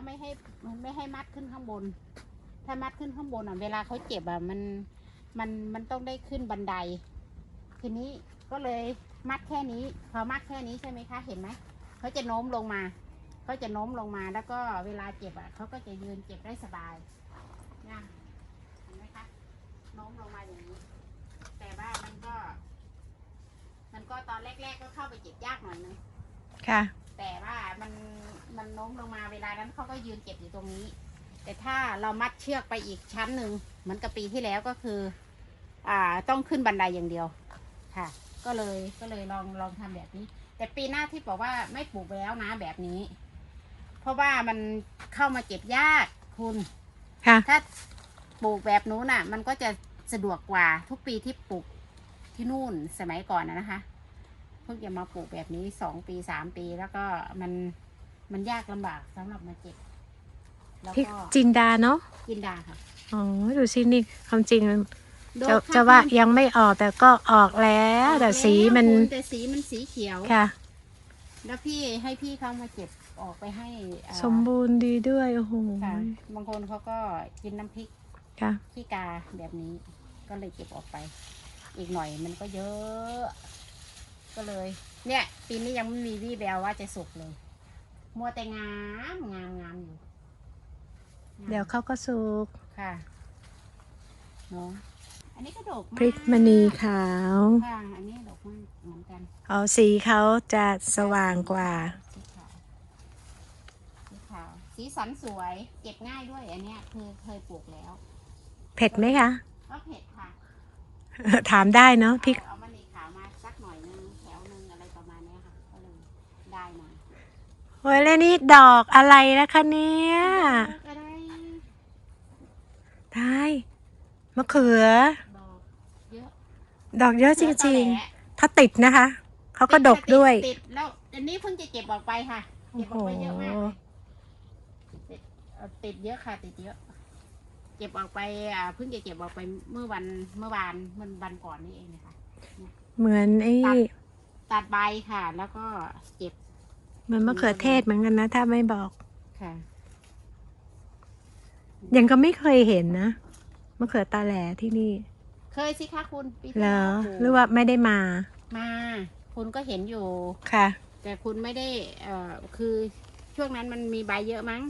วไม่ให้ไม่ให้มัดขึ้นข้างบน ถ้ามัดขึ้นข้างบนอะ เวลาเขาเจ็บอะมันมันมันต้องได้ขึ้นบันได ทีนี้ก็เลยมัดแค่นี้พอมัดแค่นี้ใช่ไหมคะ เห็นไหมเขาจะโน้มลงมาเขาจะโน้มลงมาแล้วก็เวลาเจ็บอะเขาก็จะยืนเจ็บได้สบายนะเห็นไหมคะโน้มลงมาอย่างนี้ แต่ว่ามันก็ มันก็ตอนแรก ๆ ก็เข้าไปเจ็บยากหน่อยนึงค่ะ มันโน้มลงมาเวลานั้นเขาก็ยืนเก็บอยู่ตรงนี้ แต่ถ้าเรามัดเชือกไปอีกชั้นหนึ่งเหมือนกับปีที่แล้วก็คือ อ่าต้องขึ้นบันไดอย่างเดียวค่ะ ก็เลยก็เลยลองลองทำแบบนี้ แต่ปีหน้าที่บอกว่าไม่ปลูกแล้วนะแบบนี้ เพราะว่ามันเข้ามาเก็บยากคุณค่ะถ้าปลูกแบบนู้นน่ะ มันก็จะสะดวกกว่าทุกปีที่ปลูกที่นู่นสมัยก่อนนะนะคะเพิ่งจะมาปลูกแบบนี้สองปีสามปีแล้วก็มัน มันยากลำบากสำหรับมาเก็บแล้วพริกก็จินดาเนาะกินดาค่ะ อ๋อดูสินี่ความจริงโดจะดค่ะจะว่าคุณยังไม่ออกแต่ก็ออกแล้ว แต่สีมันออกแล้วคุณแต่สีมันสีเขียว ค่ะ แล้วพี่ให้พี่เขามาเก็บออกไปให้อ่าสมบูรณ์ดีด้วยโอ้โหค่ะบางคนเขาก็กินน้ำพริกค่ะขี้กาแบบนี้ ก็เลยเก็บออกไป อีกหน่อยมันก็เยอะ ก็เลย เนี่ย ปีนี้ยังไม่มีวี่แววว่าจะสุกเลย มัวแต่งามงามงามอยู่งามเดี๋ยวเขาก็สุกค่ะเนาะอันนี้ก็ดกพริกมณีขาว ค่ะอันนี้ดกมากเหมือนกันเอาสีเขาจะสว่างกว่า สีขาวสีขาวสีสันสวยเก็บง่ายด้วยอันเนี้ยคือเคยปลูกแล้วเผ็ดไหมคะ ก็เผ็ดค่ะ ถามได้เนาะพริกเอาเอามะนีขาวมาสักหน่อยนึงแถวนึงอะไรประมาณเนี้ยค่ะก็เลยได้มา โอ้ยแล้วนี่ดอกอะไรนะคะเนี่ยก็ได้ได้มะเขือ ดอกเยอะดอกเยอะจริง ๆ ถ้าติดนะคะ เขาก็ดกติด้วย ติดแล้วอันนี้เพิ่งจะเก็บออกไปค่ะโอ้เก็บอโหอกไปเยอะมากเลยติดเอ่อติดเยอะค่ะ ติดเยอะเก็บออกไปอ่าเพิ่งจะเก็บออกไปเมื่อวันเมื่อวานเมื่อวันก่อนนี่เองนะคะเหมือนไอ้ตัดตัดใบค่ะ แล้วก็เก็บ เหมือนมะเขือเทศเหมือนกันนะ ถ้าไม่บอก ค่ะ ยังก็ไม่เคยเห็นนะมะเขือตาแหลที่นี่ เคยสิคะคุณปีที่เหรอแล้วหรือว่าไม่ได้มา มา คุณก็เห็นอยู่ ค่ะ แต่คุณไม่ได้เอ่อคือช่วงนั้นมันมีใบเยอะมั้ง